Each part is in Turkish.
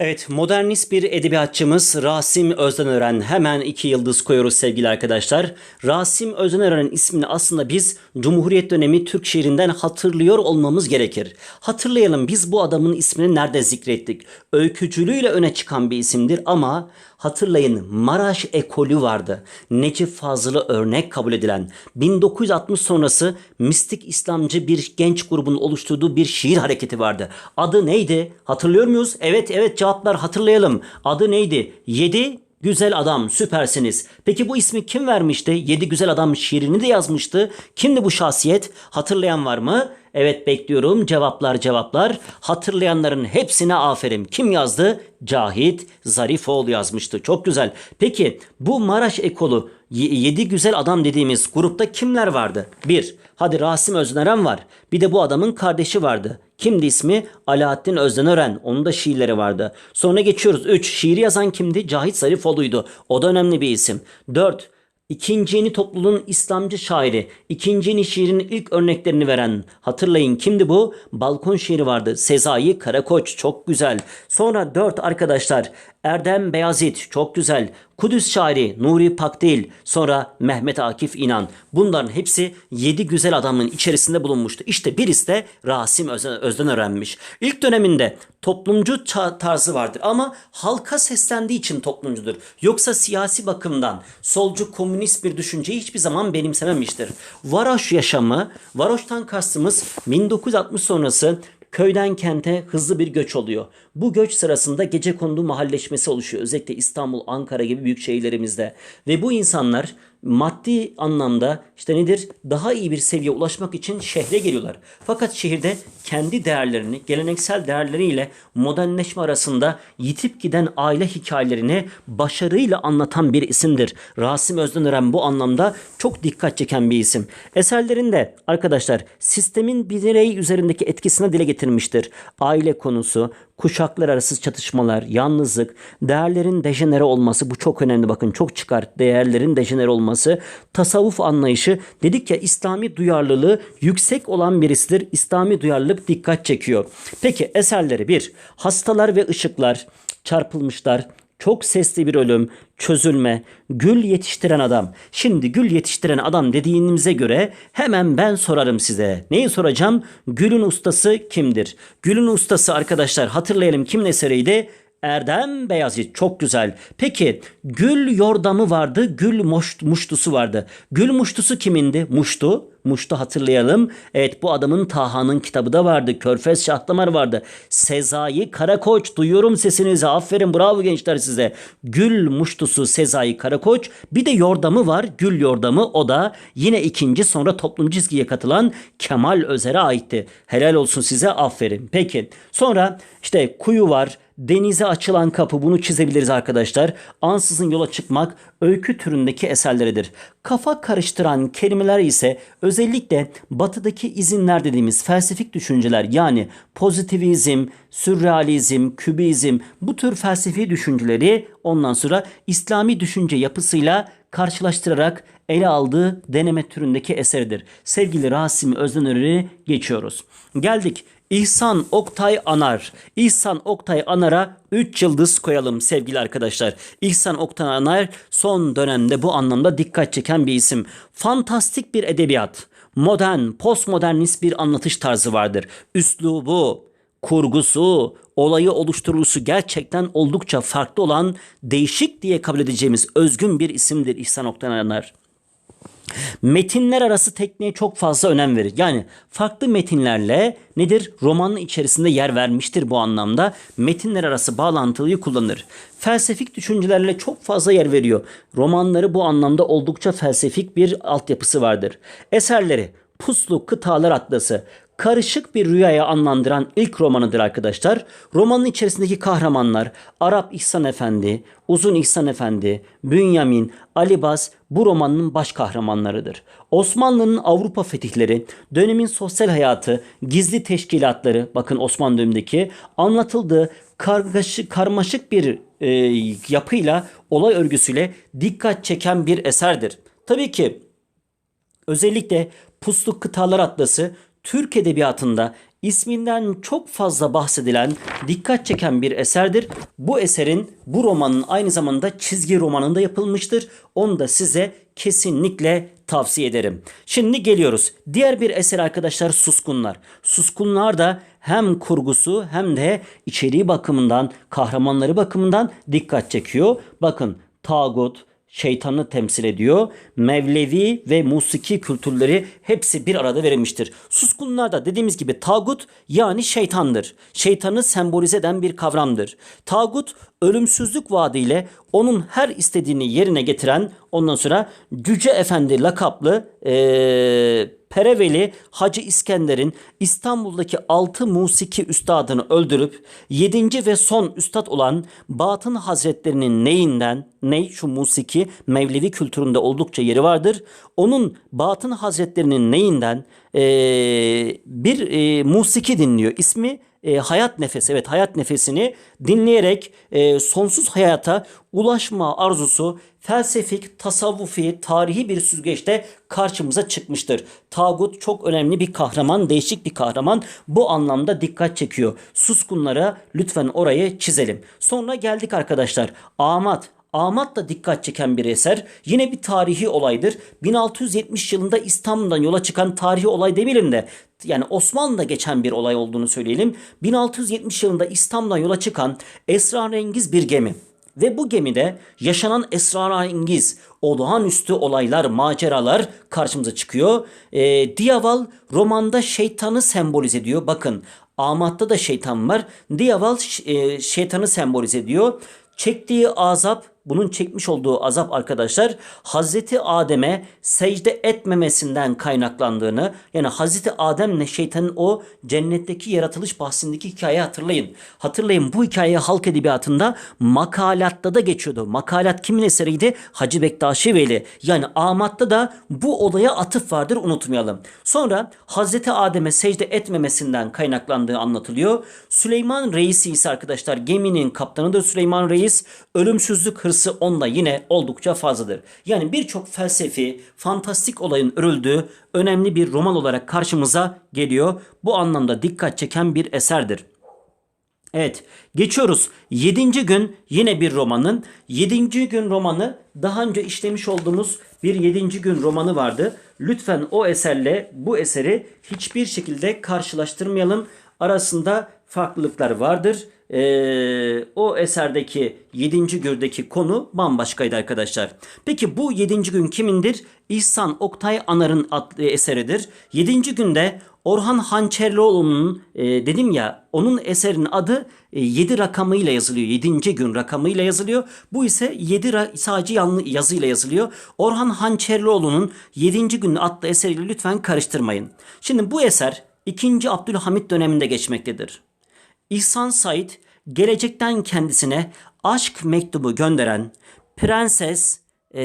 Evet, modernist bir edebiyatçımız Rasim Özdenören. Hemen iki yıldız koyuyoruz sevgili arkadaşlar. Rasim Özdenören'in ismini aslında biz Cumhuriyet dönemi Türk şiirinden hatırlıyor olmamız gerekir. Hatırlayalım biz bu adamın ismini nerede zikrettik? Öykücülüğüyle öne çıkan bir isimdir ama hatırlayın Maraş ekolü vardı. Necip Fazıl'ı örnek kabul edilen 1960 sonrası mistik İslamcı bir genç grubun oluşturduğu bir şiir hareketi vardı. Adı neydi? Hatırlıyor muyuz? Evet evet cevaplar hatırlayalım. Adı neydi? 7 Güzel adam süpersiniz. Peki bu ismi kim vermişti? Yedi Güzel Adam şiirini de yazmıştı. Kimdi bu şahsiyet? Hatırlayan var mı? Evet bekliyorum. Cevaplar cevaplar. Hatırlayanların hepsine aferin. Kim yazdı? Cahit Zarifoğlu yazmıştı. Çok güzel. Peki bu Maraş ekolu y- yedi güzel adam dediğimiz grupta kimler vardı? Bir, hadi Rasim Öznören var. Bir de bu adamın kardeşi vardı. Kimdi ismi? Alaaddin Özdenören. Onun da şiirleri vardı. Sonra geçiyoruz. 3. Şiiri yazan kimdi? Cahit Zarifoğlu'ydu. O da önemli bir isim. 4. İkinci yeni topluluğun İslamcı şairi. İkinci yeni şiirin ilk örneklerini veren. Hatırlayın kimdi bu? Balkon şiiri vardı. Sezai Karakoç. Çok güzel. Sonra 4 arkadaşlar. Erdem Beyazıt. Çok güzel. Kudüs şairi Nuri Pakdil. Sonra Mehmet Akif İnan. Bunların hepsi 7 güzel adamın içerisinde bulunmuştu. İşte birisi de Rasim Özden, öğrenmiş. İlk döneminde toplumcu tarzı vardır ama halka seslendiği için toplumcudur. Yoksa siyasi bakımdan solcu komünist bir düşünceyi hiçbir zaman benimsememiştir. Varoş yaşamı, varoştan kastımız 1960 sonrası köyden kente hızlı bir göç oluyor. Bu göç sırasında gece kondu mahalleşmesi oluşuyor. Özellikle İstanbul, Ankara gibi büyük şehirlerimizde. Ve bu insanlar maddi anlamda işte nedir daha iyi bir seviyeye ulaşmak için şehre geliyorlar. Fakat şehirde kendi değerlerini, geleneksel değerleriyle modernleşme arasında yitip giden aile hikayelerini başarıyla anlatan bir isimdir. Rasim Özdenören bu anlamda çok dikkat çeken bir isim. Eserlerinde arkadaşlar sistemin birey üzerindeki etkisini dile getirmiştir. Aile konusu, kuşaklar arası çatışmalar, yalnızlık, değerlerin dejenere olması bu çok önemli bakın çok çıkar. Değerlerin dejenere olması, tasavvuf anlayışı dedik ya İslami duyarlılığı yüksek olan birisidir. İslami duyarlılık dikkat çekiyor. Peki eserleri bir hastalar ve ışıklar, çarpılmışlar, çok sesli bir ölüm, çözülme, gül yetiştiren adam. Şimdi gül yetiştiren adam dediğimize göre hemen ben sorarım size. Neyi soracağım? Gülün ustası kimdir? Gülün ustası arkadaşlar hatırlayalım kimin eseriydi? Erdem Beyazıt çok güzel. Peki gül yordamı vardı, gül muştusu vardı. Gül muştusu kimindi? Muştu. Muştu hatırlayalım. Evet bu adamın Taha'nın kitabı da vardı. Körfez Şahlamar vardı. Sezai Karakoç duyuyorum sesinizi. Aferin bravo gençler size. Gül muştusu Sezai Karakoç. Bir de yordamı var. Gül yordamı o da yine ikinci sonra toplum çizgiye katılan Kemal Özer'e aitti. Helal olsun size aferin. Peki sonra işte kuyu var. Denize açılan kapı bunu çizebiliriz arkadaşlar. Ansızın yola çıkmak öykü türündeki eserleridir. Kafa karıştıran kelimeler ise özellikle batıdaki izinler dediğimiz felsefik düşünceler yani pozitivizm, sürrealizm, kübizm bu tür felsefi düşünceleri ondan sonra İslami düşünce yapısıyla karşılaştırarak ele aldığı deneme türündeki eseridir. Sevgili Rasim Özdenör'ü geçiyoruz. Geldik İhsan Oktay Anar. İhsan Oktay Anar'a 3 yıldız koyalım sevgili arkadaşlar. İhsan Oktay Anar son dönemde bu anlamda dikkat çeken bir isim. Fantastik bir edebiyat. Modern, postmodernist bir anlatış tarzı vardır. Üslubu, kurgusu, olayı oluşturulusu gerçekten oldukça farklı olan değişik diye kabul edeceğimiz özgün bir isimdir İhsan Oktay Anar. Metinler arası tekniğe çok fazla önem verir. Yani farklı metinlerle nedir? Romanın içerisinde yer vermiştir bu anlamda. Metinler arası bağlantıyı kullanır. Felsefik düşüncelerle çok fazla yer veriyor. Romanları bu anlamda oldukça felsefik bir altyapısı vardır. Eserleri Puslu Kıtalar Atlası karışık bir rüyaya anlandıran ilk romanıdır arkadaşlar. Romanın içerisindeki kahramanlar Arap İhsan Efendi, Uzun İhsan Efendi, Bünyamin, Ali Baz bu romanın baş kahramanlarıdır. Osmanlı'nın Avrupa fetihleri, dönemin sosyal hayatı, gizli teşkilatları, bakın Osmanlı dönemindeki anlatıldığı kargaşık, karmaşık bir e, yapıyla, olay örgüsüyle dikkat çeken bir eserdir. Tabii ki Özellikle Puslu Kıtalar Atlası Türk edebiyatında isminden çok fazla bahsedilen, dikkat çeken bir eserdir. Bu eserin, bu romanın aynı zamanda çizgi romanında yapılmıştır. Onu da size kesinlikle tavsiye ederim. Şimdi geliyoruz. Diğer bir eser arkadaşlar Suskunlar. Suskunlar da hem kurgusu hem de içeriği bakımından, kahramanları bakımından dikkat çekiyor. Bakın tağut, şeytanı temsil ediyor. Mevlevi ve musiki kültürleri hepsi bir arada verilmiştir. Suskunlar da dediğimiz gibi tağut yani şeytandır. Şeytanı sembolize eden bir kavramdır. Tağut ölümsüzlük vaadiyle onun her istediğini yerine getiren ondan sonra Cüce Efendi lakaplı eee Pereveli Hacı İskender'in İstanbul'daki altı musiki üstadını öldürüp yedinci ve son üstad olan Batın Hazretlerinin neyinden, ney şu musiki Mevlevi kültüründe oldukça yeri vardır. Onun Batın Hazretlerinin neyinden eee, bir eee, musiki dinliyor. İsmi e, hayat nefesi evet hayat nefesini dinleyerek e, sonsuz hayata ulaşma arzusu felsefik, tasavvufi, tarihi bir süzgeçte karşımıza çıkmıştır. Tağut çok önemli bir kahraman, değişik bir kahraman. Bu anlamda dikkat çekiyor. Suskunlara lütfen orayı çizelim. Sonra geldik arkadaşlar. Amat. Amat da dikkat çeken bir eser. Yine bir tarihi olaydır. 1670 yılında İstanbul'dan yola çıkan tarihi olay demeyelim de yani Osmanlı'da geçen bir olay olduğunu söyleyelim. 1670 yılında İstanbul'dan yola çıkan esrarengiz bir gemi. Ve bu gemide yaşanan esrarengiz, olağanüstü olaylar, maceralar karşımıza çıkıyor. Ee, Diyaval romanda şeytanı sembolize ediyor. Bakın Amat'ta da şeytan var. Diyaval e, şeytanı sembolize ediyor. Çektiği azap, bunun çekmiş olduğu azap arkadaşlar Hazreti Adem'e secde etmemesinden kaynaklandığını yani Hazreti Adem'le şeytanın o cennetteki yaratılış bahsindeki hikayeyi hatırlayın. Hatırlayın bu hikaye halk edebiyatında makalatta da geçiyordu. Makalat kimin eseriydi? Hacı Bektaşi Veli. Yani Amat'ta da bu olaya atıf vardır unutmayalım. Sonra Hazreti Adem'e secde etmemesinden kaynaklandığı anlatılıyor. Süleyman Reis ise arkadaşlar geminin kaptanıdır Süleyman Reis. Ölümsüzlük hırsı onda yine oldukça fazladır. Yani birçok felsefi, fantastik olayın örüldüğü önemli bir roman olarak karşımıza geliyor. Bu anlamda dikkat çeken bir eserdir. Evet geçiyoruz. 7. gün yine bir romanın. 7. gün romanı daha önce işlemiş olduğumuz bir 7. gün romanı vardı. Lütfen o eserle bu eseri hiçbir şekilde karşılaştırmayalım. Arasında farklılıklar vardır. Ee, o eserdeki 7. gündeki konu bambaşkaydı arkadaşlar. Peki bu 7. gün kimindir? İhsan Oktay Anar'ın adlı eseridir. 7. günde Orhan Hançerlioğlu'nun e, dedim ya onun eserinin adı 7 rakamıyla yazılıyor. 7. gün rakamıyla yazılıyor. Bu ise 7 ra- sadece yanlı yazıyla yazılıyor. Orhan Hançerlioğlu'nun 7. gün adlı eseriyle lütfen karıştırmayın. Şimdi bu eser 2. Abdülhamit döneminde geçmektedir. İhsan Said gelecekten kendisine aşk mektubu gönderen Prenses e,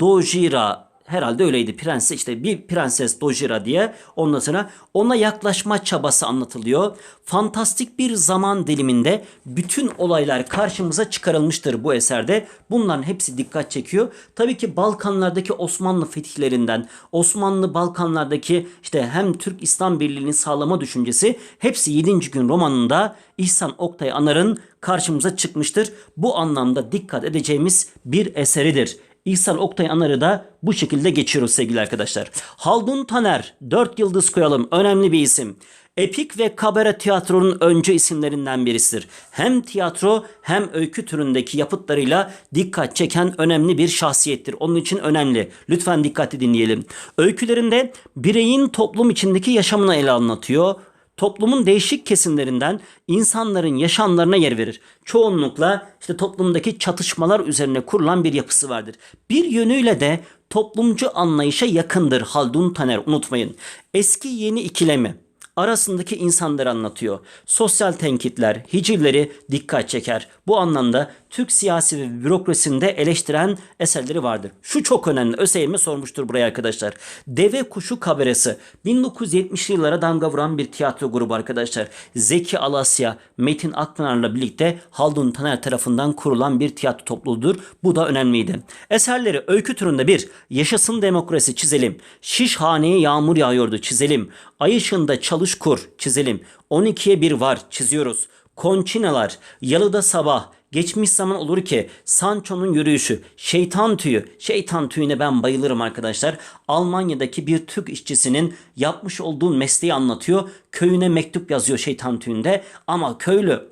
Dojira herhalde öyleydi prenses işte bir prenses Dojira diye ondan sonra ona yaklaşma çabası anlatılıyor. Fantastik bir zaman diliminde bütün olaylar karşımıza çıkarılmıştır bu eserde. Bunların hepsi dikkat çekiyor. Tabii ki Balkanlardaki Osmanlı fetihlerinden, Osmanlı Balkanlardaki işte hem Türk İslam Birliği'ni sağlama düşüncesi hepsi 7. gün romanında İhsan Oktay Anar'ın karşımıza çıkmıştır. Bu anlamda dikkat edeceğimiz bir eseridir. İhsan Oktay Anar'ı da bu şekilde geçiyoruz sevgili arkadaşlar. Haldun Taner, 4 yıldız koyalım, önemli bir isim. Epik ve kabare tiyatronun öncü isimlerinden birisidir. Hem tiyatro hem öykü türündeki yapıtlarıyla dikkat çeken önemli bir şahsiyettir. Onun için önemli. Lütfen dikkatli dinleyelim. Öykülerinde bireyin toplum içindeki yaşamını ele anlatıyor toplumun değişik kesimlerinden insanların yaşamlarına yer verir. Çoğunlukla işte toplumdaki çatışmalar üzerine kurulan bir yapısı vardır. Bir yönüyle de toplumcu anlayışa yakındır Haldun Taner unutmayın. Eski yeni ikilemi arasındaki insanları anlatıyor. Sosyal tenkitler, hicivleri dikkat çeker. Bu anlamda Türk siyasi ve bürokrasinde eleştiren eserleri vardır. Şu çok önemli. ÖSYM sormuştur buraya arkadaşlar. Deve Kuşu Kaberesi 1970'li yıllara damga vuran bir tiyatro grubu arkadaşlar. Zeki Alasya, Metin Akpınar'la birlikte Haldun Taner tarafından kurulan bir tiyatro topluluğudur. Bu da önemliydi. Eserleri öykü türünde bir, Yaşasın Demokrasi çizelim. Şiş haneye yağmur yağıyordu çizelim. Ay ışığında çalış kur çizelim. 12'ye 1 var çiziyoruz. Konçinalar, yalıda sabah, geçmiş zaman olur ki Sancho'nun yürüyüşü, şeytan tüyü, şeytan tüyüne ben bayılırım arkadaşlar. Almanya'daki bir Türk işçisinin yapmış olduğu mesleği anlatıyor. Köyüne mektup yazıyor şeytan tüyünde ama köylü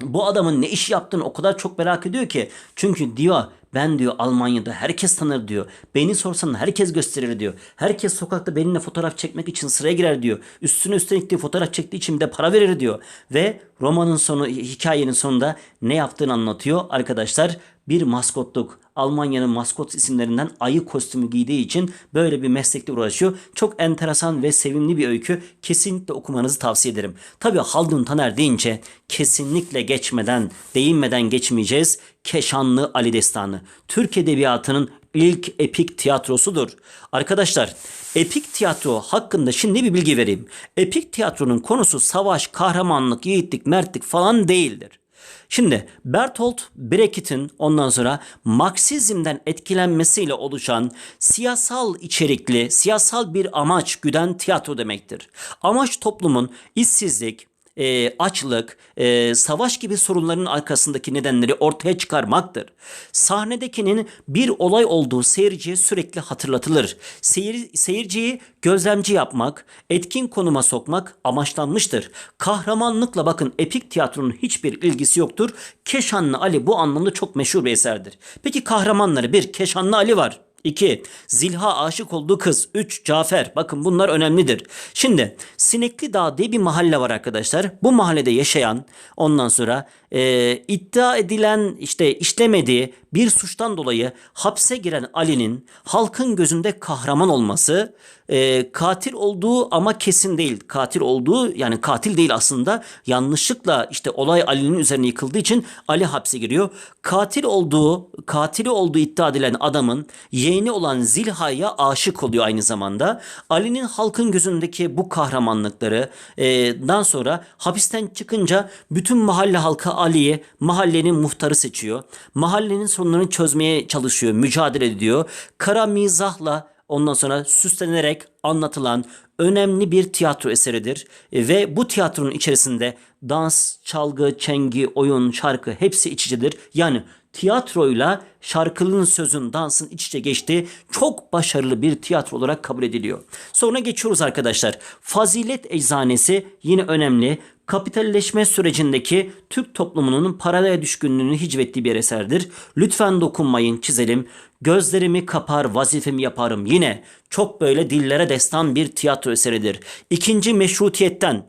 bu adamın ne iş yaptığını o kadar çok merak ediyor ki. Çünkü diyor ben diyor Almanya'da herkes tanır diyor. Beni sorsan herkes gösterir diyor. Herkes sokakta benimle fotoğraf çekmek için sıraya girer diyor. Üstüne üstelik diyor fotoğraf çektiği için de para verir diyor. Ve romanın sonu hikayenin sonunda ne yaptığını anlatıyor arkadaşlar. Bir maskotluk Almanya'nın maskot isimlerinden ayı kostümü giydiği için böyle bir meslekle uğraşıyor. Çok enteresan ve sevimli bir öykü. Kesinlikle okumanızı tavsiye ederim. Tabii Haldun Taner deyince kesinlikle geçmeden, değinmeden geçmeyeceğiz. Keşanlı Ali Destanı. Türk Edebiyatı'nın ilk epik tiyatrosudur. Arkadaşlar epik tiyatro hakkında şimdi bir bilgi vereyim. Epik tiyatronun konusu savaş, kahramanlık, yiğitlik, mertlik falan değildir. Şimdi Bertolt Brecht'in ondan sonra Marksizm'den etkilenmesiyle oluşan siyasal içerikli, siyasal bir amaç güden tiyatro demektir. Amaç toplumun işsizlik, e, açlık, e, savaş gibi sorunların arkasındaki nedenleri ortaya çıkarmaktır. Sahnedekinin bir olay olduğu seyirciye sürekli hatırlatılır. Seyir, seyirciyi gözlemci yapmak, etkin konuma sokmak amaçlanmıştır. Kahramanlıkla bakın epik tiyatronun hiçbir ilgisi yoktur. Keşanlı Ali bu anlamda çok meşhur bir eserdir. Peki kahramanları bir Keşanlı Ali var. 2. Zilha aşık olduğu kız. 3. Cafer. Bakın bunlar önemlidir. Şimdi Sinekli Dağ diye bir mahalle var arkadaşlar. Bu mahallede yaşayan ondan sonra e, iddia edilen işte işlemediği bir suçtan dolayı hapse giren Ali'nin halkın gözünde kahraman olması e, katil olduğu ama kesin değil. Katil olduğu yani katil değil aslında yanlışlıkla işte olay Ali'nin üzerine yıkıldığı için Ali hapse giriyor. Katil olduğu katili olduğu iddia edilen adamın yeğeni olan Zilha'ya aşık oluyor aynı zamanda. Ali'nin halkın gözündeki bu kahramanlıkları e, sonra hapisten çıkınca bütün mahalle halkı Ali'yi mahallenin muhtarı seçiyor. Mahallenin sorunlarını çözmeye çalışıyor, mücadele ediyor. Kara mizahla ondan sonra süslenerek anlatılan önemli bir tiyatro eseridir. E, Ve bu tiyatronun içerisinde dans, çalgı, çengi, oyun, şarkı hepsi iç içedir. Yani tiyatroyla şarkının sözün, dansın iç içe geçtiği çok başarılı bir tiyatro olarak kabul ediliyor. Sonra geçiyoruz arkadaşlar. Fazilet Eczanesi yine önemli. Kapitalleşme sürecindeki Türk toplumunun paraya düşkünlüğünü hicvettiği bir eserdir. Lütfen dokunmayın, çizelim. Gözlerimi kapar, vazifemi yaparım. Yine çok böyle dillere destan bir tiyatro eseridir. İkinci meşrutiyetten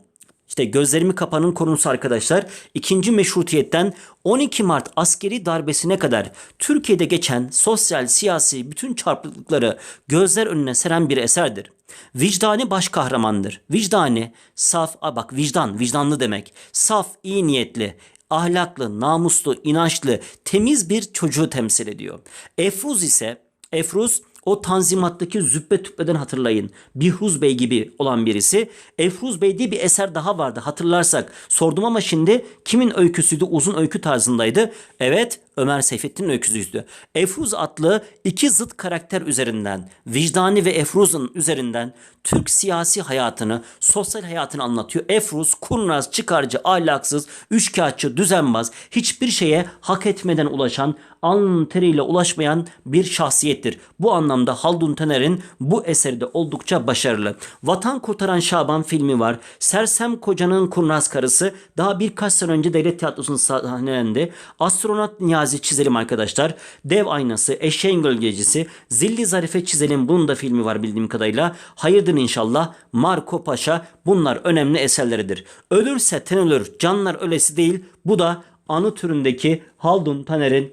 işte gözlerimi kapanın konusu arkadaşlar. İkinci meşrutiyetten 12 Mart askeri darbesine kadar Türkiye'de geçen sosyal, siyasi bütün çarpıklıkları gözler önüne seren bir eserdir. Vicdani baş kahramandır. Vicdani, saf, a bak vicdan, vicdanlı demek. Saf, iyi niyetli, ahlaklı, namuslu, inançlı, temiz bir çocuğu temsil ediyor. Efruz ise, Efruz o tanzimattaki züppe tüppeden hatırlayın. Bihruz Bey gibi olan birisi. Efruz Bey diye bir eser daha vardı hatırlarsak. Sordum ama şimdi kimin öyküsüydü? Uzun öykü tarzındaydı. Evet Ömer Seyfettin'in öyküsüydü. Efruz adlı iki zıt karakter üzerinden, vicdani ve Efruz'un üzerinden Türk siyasi hayatını, sosyal hayatını anlatıyor. Efruz, kurnaz, çıkarcı, ahlaksız, üçkağıtçı, düzenbaz, hiçbir şeye hak etmeden ulaşan, alnının teriyle ulaşmayan bir şahsiyettir. Bu anlamda Haldun Taner'in bu eseri de oldukça başarılı. Vatan Kurtaran Şaban filmi var. Sersem Kocanın Kurnaz Karısı daha birkaç sene önce Devlet Tiyatrosu'nda sahnelendi. Astronot Niyazi çizelim arkadaşlar. Dev Aynası, Eşeğin Gölgecisi, Zilli Zarife çizelim. Bunun da filmi var bildiğim kadarıyla. Hayırdır inşallah. Marco Paşa bunlar önemli eserleridir. Ölürse ten ölür, canlar ölesi değil. Bu da anı türündeki Haldun Taner'in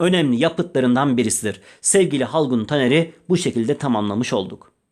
önemli yapıtlarından birisidir. Sevgili Halgun Taner'i bu şekilde tamamlamış olduk.